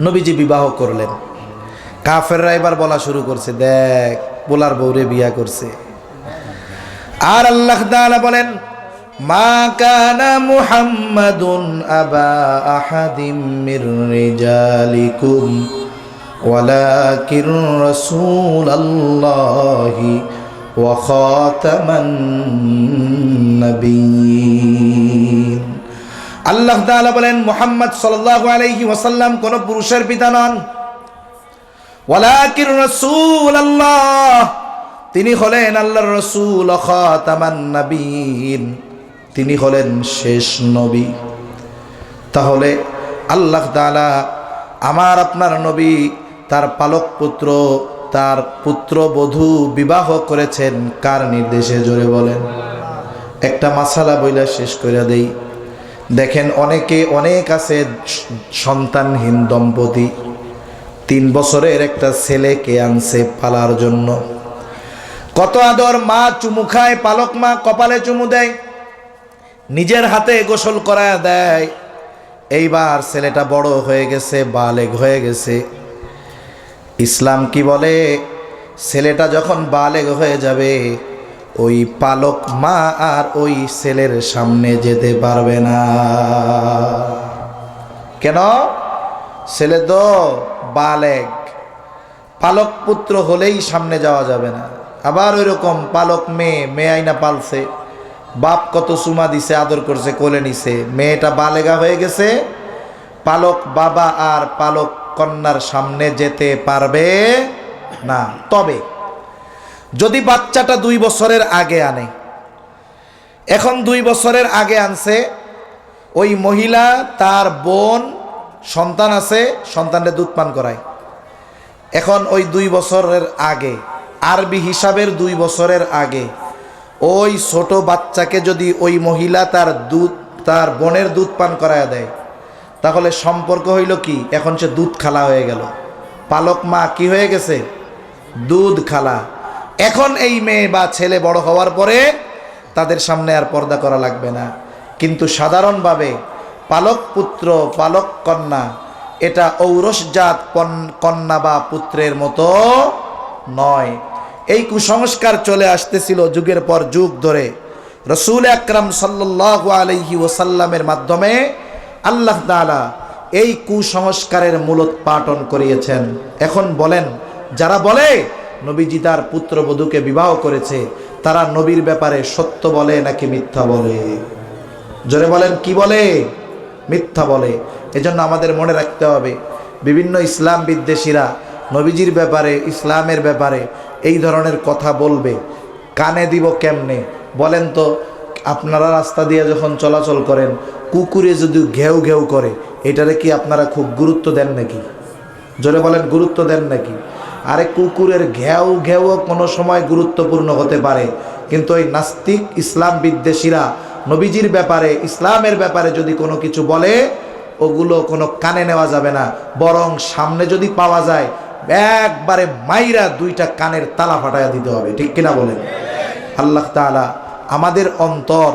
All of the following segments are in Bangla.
নবীজি বিবাহ করলেন। কাফেররা এবার বলা শুরু করছে, দেখ পোলার বউরে বিয়া করছে। আর আল্লাহ তাআলা বলেন, মা কানা মুহাম্মাদুন আবা আহাদিম মির রিজালিকুম, ওয়ালাকিন রাসূলুল্লাহি ওয়া খাতামান নবিয়্যিন। আল্লাহ তাআলা বলেন, মুহাম্মদ সাল্লাল্লাহু আলাইহি ওয়াসাল্লাম কোন পুরুষের পিতা নন। ওয়ালাকিন রাসূলুল্লাহ, তিনি হলেন আল্লাহর রসুল নবীন তিনি হলেন শেষ নবী। তাহলে আল্লাহ তাআলা আমার আপনার নবী, তার পালক পুত্র তার পুত্র বধূ বিবাহ করেছেন কার নির্দেশে জোরে বলেন? একটা মাসালা বইলা শেষ করে দেই। দেখেন অনেকে, অনেক আছে সন্তানহীন দম্পতি। তিন বছরের একটা ছেলেকে আনছে পালার জন্য। কত আদর, মা চুমু খায়, পালক মা কপালে চুমু দেয়, নিজের হাতে গোসল করা দেয়। এইবার ছেলেটা বড় হয়ে গেছে, বালেগ হয়ে গেছে। ইসলাম কি বলে? ছেলেটা যখন বালেগ হয়ে যাবে ওই পালক মা আর ওই ছেলের সামনে যেতে পারবে না। কেন? ছেলে তো বালেগ পালক পুত্র হলেই সামনে যাওয়া যাবে না। আবার ওই রকম পালক মেয়ে মেয়ে আইনা পালছে। বাপ কত সুমা দিছে, আদর করছে, কোলে নিছে। মেয়েটা বালেগা হয়ে গেছে। পালক বাবা আর পালক কন্যার সামনে যেতে পারবে না। তবে যদি বাচ্চাটা দুই বছরের আগে আনে। এখন দুই বছরের আগে আনছে, ওই মহিলা তার বোন, সন্তান আছে, সন্তানের দুধ পান করায়। এখন ওই দুই বছরের আগে, আরবি হিসাবের দুই বছরের আগে, ওই ছোট বাচ্চাকে যদি ওই মহিলা তার দুধ, তার বোনের দুধ পান করায় দেয়, তাহলে সম্পর্ক হইল কি? এখন সে দুধ খালা হয়ে গেল। পালক মা কি হয়ে গেছে? দুধ খালা। এখন এই মেয়ে বা ছেলে বড় হওয়ার পরে তাদের সামনে আর পর্দা করা লাগবে না। কিন্তু সাধারণভাবে পালক পুত্র, পালক কন্যা, এটা ঔরসজাত কন্যা বা পুত্রের মতো নয়। এই কুসংস্কার চলে আসতেছিল যুগের পর যুগ ধরে। রসুল আকরাম সাল্লাল্লাহু আলাইহি ওসাল্লামের মাধ্যমে আল্লাহ তাআলা এই কুসংস্কারের মূলোৎপাটন করিয়েছেন। এখন বলেন, যারা বলে নবীজি তার পুত্রবধূকে বিবাহ করেছে। তারা নবীর ব্যাপারে সত্য বলে নাকি মিথ্যা বলে? জোরে বলেন, কি বলে? মিথ্যা বলে। এজন্য আমাদের মনে রাখতে হবে, বিভিন্ন ইসলাম বিদ্বেষীরা নবীজির ব্যাপারে, ইসলামের ব্যাপারে এই ধরনের কথা বলবে। কানে দিব কেমনে? বলেন তো, আপনারা রাস্তা দিয়ে যখন চলাচল করেন, কুকুরে যদি ঘেউ ঘেউ করে, এটারে কি আপনারা খুব গুরুত্ব দেন নাকি? জোরে বলেন, গুরুত্ব দেন নাকি? আরে কুকুরের ঘেউ ঘেউ কোনো সময় গুরুত্বপূর্ণ হতে পারে। কিন্তু ওই নাস্তিক ইসলাম বিদ্বেষীরা নবীজির ব্যাপারে, ইসলামের ব্যাপারে যদি কোনো কিছু বলে, ওগুলো কোনো কানে নেওয়া যাবে না। বরং সামনে যদি পাওয়া যায়, একবারে মাইরা দুইটা কানের তালা ফাটাইয়া দিতে হবে। ঠিক কিনা বলেন? আল্লাহ তাআলা আমাদের অন্তর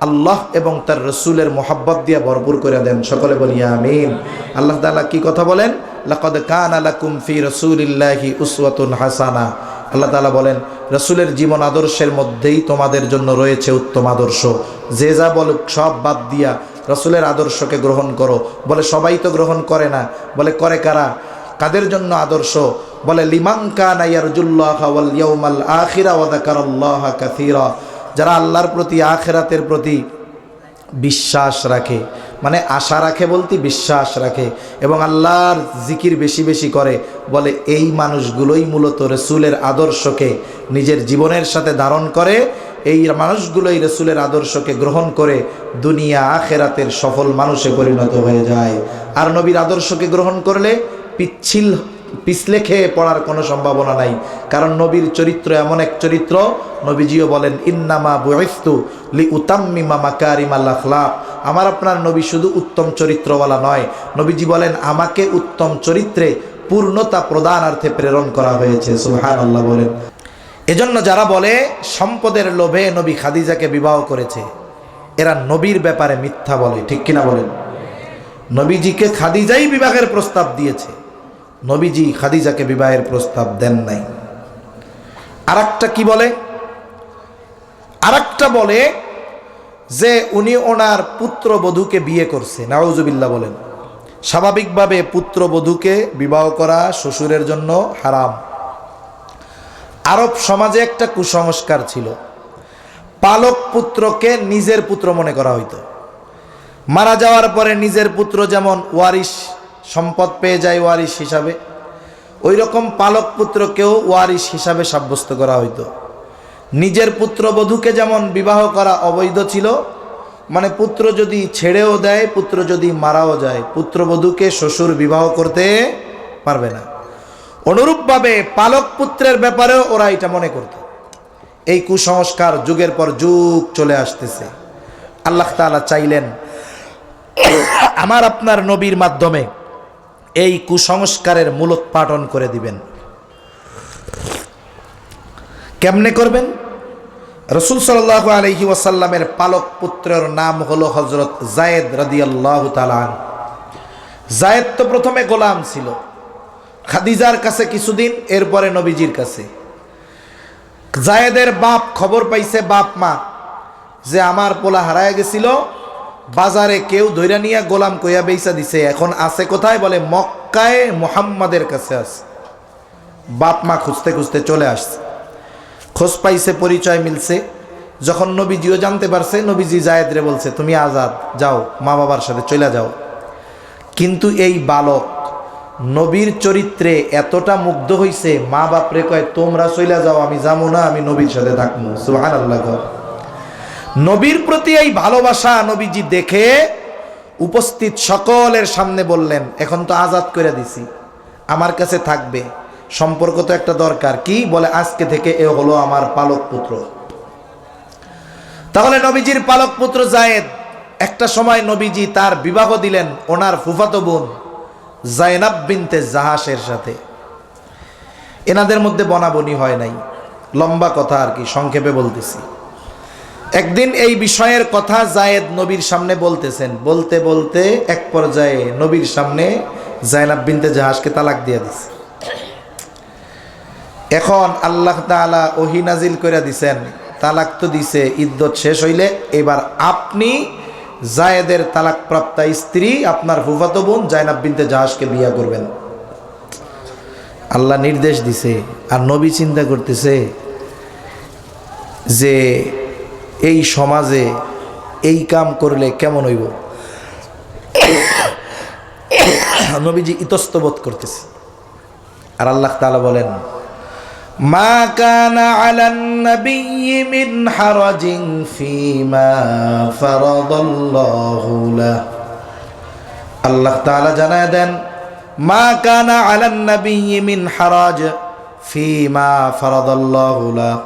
আল্লাহ এবং তার রসুলের মোহাব্বত দিয়ে ভরপুর করে দেন। সকলে বলি আমিন। আল্লাহ তাআলা কি কথা বলেন? লাকদ কানা লাকুম ফি রাসূলিল্লাহি উসওয়াতুন হাসানা। আল্লাহ তাআলা বলেন, রসুলের জীবন আদর্শের মধ্যেই তোমাদের জন্য রয়েছে উত্তম আদর্শ। যে যা বলুক সব বাদ দিয়া রসুলের আদর্শকে গ্রহণ করো। বলে, সবাই তো গ্রহণ করে না। বলে, করে কারা? কাদের জন্য আদর্শ? বলে লিমাঙ্কা নাইয়ারজুল্লাহ ওয়াল ইয়াউমাল আখিরা ওয়া যাকারাল্লাহ কাসীরা। যারা আল্লাহর প্রতি, আখেরাতের প্রতি বিশ্বাস রাখে। মানে আশা রাখে বলতে বিশ্বাস রাখে এবং আল্লাহর জিকির বেশি বেশি করে, বলে এই মানুষগুলোই মূলত রসুলের আদর্শকে নিজের জীবনের সাথে ধারণ করে, এই মানুষগুলোই রসুলের আদর্শকে গ্রহণ করে দুনিয়া আখেরাতের সফল মানুষে পরিণত হয়ে যায়। আর নবীর আদর্শকে গ্রহণ করলে পিচ্ছিল পিছলে খেয়ে পড়ার কোনো সম্ভাবনা নাই। কারণ নবীর চরিত্র এমন এক চরিত্র, নবীজিও বলেন, ইন্নামা বুইস্তু লি উতাম্মিমা মাকারিমাল আখলাক। আমার আপনার নবী শুধু উত্তম চরিত্রওয়ালা নয়। নবীজি বলেন, আমাকে উত্তম চরিত্রে পূর্ণতা প্রদানার্থে প্রেরণ করা হয়েছে। সুহান আল্লাহ বলেন। এজন্য যারা বলে, সম্পদের লোভে নবী খাদিজাকে বিবাহ করেছে, এরা নবীর ব্যাপারে মিথ্যা বলে, ঠিক কিনা বলেন? নবীজিকে খাদিজাই বিবাহের প্রস্তাব দিয়েছে। নবীজি খাদিজাকে বিবাহের প্রস্তাব দেন নাই। আর কি বলে? আর বলে যে উনি ওনার পুত্রবধূকে বিয়ে করছে। নাউজুবিল্লাহ বলেন, স্বাভাবিকভাবে পুত্রবধূকে বিবাহ করা শ্বশুরের জন্য হারাম। আরব সমাজে একটা কুসংস্কার ছিল, পালক পুত্রকে নিজের পুত্র মনে করা হইতো। মারা যাওয়ার পরে নিজের পুত্র যেমন ওয়ারিশ সম্পদ পেয়ে যায় ওয়ারিশ হিসাবে। ওই রকম পালক পুত্রকেও ওয়ারিশ হিসাবে সাব্যস্ত করা হইতো। নিজের পুত্রবধূকে যেমন বিবাহ করা অবৈধ ছিল মানে পুত্র যদি ছেড়েও দেয়, পুত্র যদি মারাও যায়, পুত্রবধূকে শ্বশুর বিবাহ করতে পারবে না। অনুরূপভাবে পালক পুত্রের ব্যাপারেও ওরা এটা মনে করত। এই কুসংস্কার যুগের পর যুগ চলে আসতেছে। আল্লাহ তাআলা চাইলেন, আমার আপনার নবীর মাধ্যমে এই কুসংস্কারের মূলোৎপাটন করে দিবেন। কেমনে করবেন? রসুল সাল্লাহ আলহি ওয়াসাল্লামের পালক পুত্রের নাম হলো হজরত জায়েদ রাদিয়াল্লাহু তালান জায়েদ তো প্রথমে গোলাম ছিল। খাদিজার কাছে কিছুদিন, এরপরে নবীজির কাছে। জায়েদের বাপ খবর পাইছে বাপ মা, যে আমার পোলা হারায় গেছিল বাজারে কেউ ধৈরা নিয়ে গোলাম কইয়া বেইসা দিছে, এখন আছে কোথায় বলে, মক্কায় মোহাম্মদের কাছে আছে। বাপ মা খুঁজতে খুঁজতে চলে আসছে। খোঁজ পাইছে, পরিচয় মিলছে। যখন নবীজিও জানতে পারছে, নবীজি জায়েদরে বলছে, তুমি আজাদ, যাও, মা বাবার সাথে চলে যাও। কিন্তু এই বালক নবীর চরিত্রে এতটা মুগ্ধ হইছে, মা বাপরে কয়, তোমরা চলে যাও, আমি যাব না, আমি নবীর সাথে থাকব সুহান আল্লাহ নবীর প্রতি এই ভালোবাসা নবীজি দেখে উপস্থিত সকলের সামনে বললেন, এখন তো আজাদ করে দিছি, আমার কাছে থাকবে, সম্পর্ক তো একটা দরকার। কি? বলে, আজকে থেকে এ হলো আমার পালক পুত্র। তাহলে নবীজির পালক পুত্র জায়েদ, একটা সময় নবীজি তার বিবাহ দিলেন ওনার ফুফাতো বোন জায়নাব বিনতে জাহাসের সাথে। এনাদের মধ্যে বনাবনি হয় নাই। লম্বা কথা আর কি, সংক্ষেপে বলতেছি। একদিন এই বিষয়ের কথা জায়েদ নবীর সামনে বলতেছেন। বলতে বলতে এক পর্যায়ে নবীর সামনে জায়নাব বিনতে জাহাজকে তালাক দিয়ে দিছে। এখন আল্লাহ তালা ওহি নাজিল করে দিছেন। তালাক তো দিছে, ইদ্যত শেষ হইলে এবার আপনি জায়েদের তালাক প্রাপ্তা স্ত্রী, আপনার ফুফাতো বোন জায়নাব বিনতে জাহাজকে বিয়া করবেন। আল্লাহ নির্দেশ দিছে। আর নবী চিন্তা করতেছে যে এই সমাজে এই কাম করলে কেমন হইব? নবীজি ইতস্তবোধ করতেছে। আর আল্লাহ তালা বলেন, মা কানা মিন ফিমা আল্লাহ তাআলা জানায় দেন, মা কানা আলান মিন হারাজ ফিমা ফারাদাল্লাহু লাহ।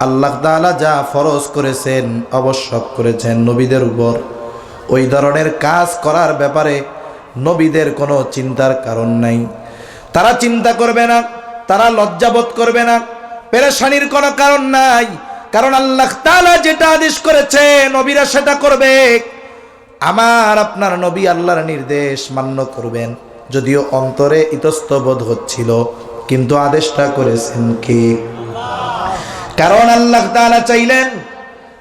আল্লাহ তাআলা যা ফরজ করেছেন আবশ্যক করেছেন নবীদের উপর। ওই ধরনের কাজ করার ব্যাপারে নবীদের কোনো চিন্তার কারণ নাই। তারা চিন্তা করবে না, তারা লজ্জাবোধ করবে না, পেরেশানির কোনো কারণ নাই। কারণ আল্লাহ তাআলা যেটা আদেশ করেছে, নবীরা সেটা করবে। আমার, আপনার নবী আল্লাহর নির্দেশ মান্য করবেন, যদিও অন্তরে ইতস্তবোধ হচ্ছিল, কিন্তু আদেশটা করেছেন কি? কারণ আল্লাহ তাআলা চাইলেন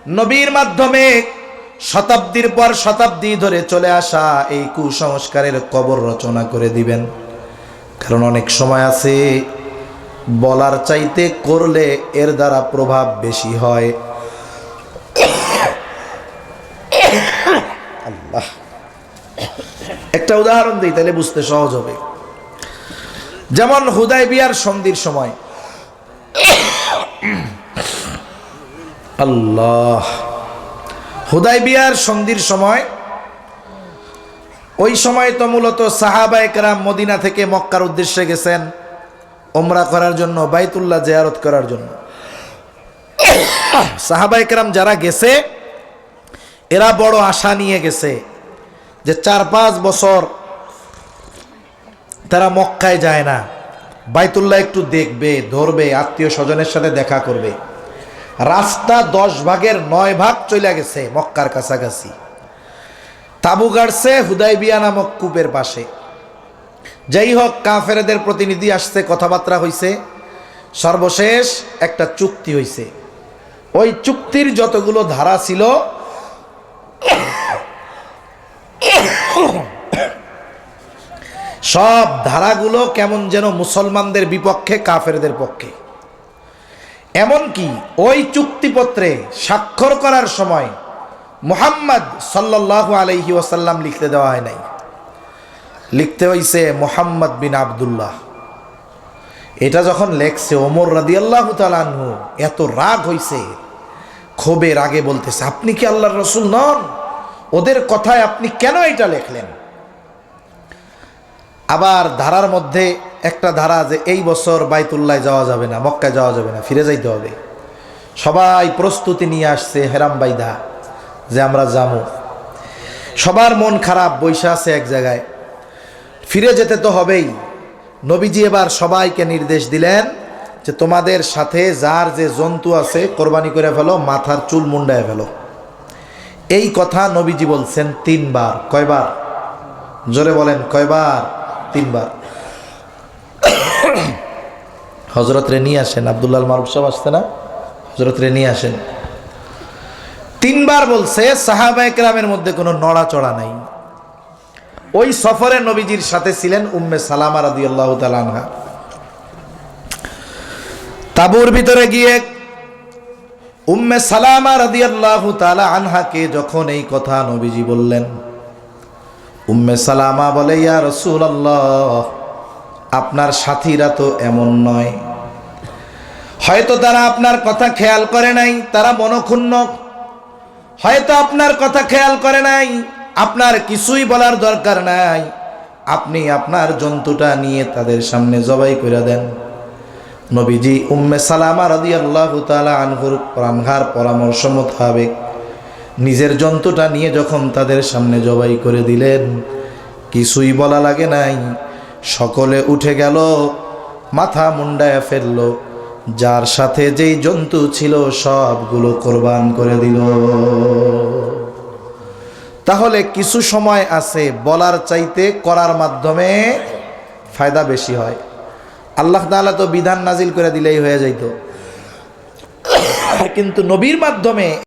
নবীর মাধ্যমে শতাব্দীর পর শতাব্দী ধরে চলে আসা এই কুসংস্কারের কবর রচনা করে দিবেন। কারণ অনেক সময় আছে, বলার চাইতে করলে এর দ্বারা প্রভাব বেশি হয়। আল্লাহ। একটা উদাহরণ দিই, তাহলে বুঝতে সহজ হবে। যেমন হুদাই বিয়ার সন্ধির সময় আল্লাহ। হুদাই বিয়ার সন্ধির সময়, ওই সময় তো মূলত সাহাবা একরাম মদিনা থেকে মক্কার উদ্দেশ্যে গেছেন ওমরা করার জন্য, বাইতুল্লাহ জেয়ারত করার জন্য। সাহাবা একরাম যারা গেছে, এরা বড় আশা নিয়ে গেছে যে চার পাঁচ বছর তারা মক্কায় যায় না। বাইতুল্লাহ একটু দেখবে, ধরবে, আত্মীয় স্বজনের সাথে দেখা করবে। রাস্তা দশ ভাগের নয় ভাগ চলে গেছে মক্কার কাছাকাছি। তাবু গাড়ছে হুদাইবিয়া নামক কূপের পাশে। যাই হোক, কাফেরেদের প্রতিনিধি আসছে, কথাবার্তা হইছে। সর্বশেষ একটা চুক্তি হইছে। ওই চুক্তির যতগুলো ধারা ছিল, সব ধারাগুলো কেমন যেন মুসলমানদের বিপক্ষে, কাফেরদের পক্ষে। এমনকি ওই চুক্তিপত্রে স্বাক্ষর করার সময় মুহাম্মদ সাল্লাহ আলহি ওয়াসাল্লাম লিখতে দেওয়া হয় নাই। লিখতে হইছে মোহাম্মদ বিন আবদুল্লাহ। এটা যখন লেখছে, ওমর রাদিয়াল্লাহু তালানহু এত রাগ হইছে, ক্ষোভের আগে বলতেছে, আপনি কি আল্লাহর রসুল নন? ওদের কথায় আপনি কেন এটা লেখলেন? আবার ধারার মধ্যে একটা ধারা যে এই বছর বাইতুল্লায় যাওয়া যাবে না, মক্কায় যাওয়া যাবে না, ফিরে যাইতে হবে। সবাই প্রস্তুতি নিয়ে আসছে হেরাম বাইদা যে আমরা যাব। সবার মন খারাপ, বৈশা আছে এক জায়গায়। ফিরে যেতে তো হবেই। নবীজি এবার সবাইকে নির্দেশ দিলেন যে তোমাদের সাথে যার যে জন্তু আছে কোরবানি করে ফেলো, মাথার চুল মুন্ডায় ফেলো। এই কথা নবীজি বলছেন তিনবার। কয়বার? জোরে বলেন, কয়বার? তিনবার। হজরত রে নিয়ে আসেন আবদুল্লাহ মারুফ সাহেব আসতে না? হজরত রে নিয়ে আসেন। তিনবার বলছে সাহাবা একরামের মধ্যে কোনো নড়াচড়া নাই। ওই সফরে নবীজির সাথে ছিলেন উম্মে সালামা রাদি আল্লাহ তালানহা তাবুর ভিতরে গিয়ে উম্মে সালামা রাদি আল্লাহ তালা আনহাকে যখন এই কথা নবীজি বললেন উম্মে সালামা বলে, ইয়া রসুল আল্লাহ আপনার সাথীরা তো এমন নয়। হয়তো তারা আপনার কথা খেয়াল করে নাই, তারা মনক্ষুণ্ণ। হয়তো আপনার কথা খেয়াল করে নাই, আপনার কিছুই বলার দরকার নাই। আপনি আপনার জন্তুটা নিয়ে তাদের সামনে জবাই করে দেন। নবীজি উম্মে সালামা রাদি আল্লাহ তালা আনহুর প্রাণঘার পরামর্শ মোতাবেক নিজের জন্তুটা নিয়ে যখন তাদের সামনে জবাই করে দিলেন, কিছুই বলা লাগে নাই। সকলে উঠে গেল, মাথা মুন্ডায় ফেলল। যার সাথে যেই জন্তু ছিল, সবগুলো কোরবান করে দিল। তাহলে কিছু সময় আছে, বলার চাইতে করার মাধ্যমে ফায়দা বেশি হয়। আল্লাহ তাআলা তো বিধান নাজিল করে দিলেই হয়ে যাইত। কিন্তু নবীর মাধ্যমে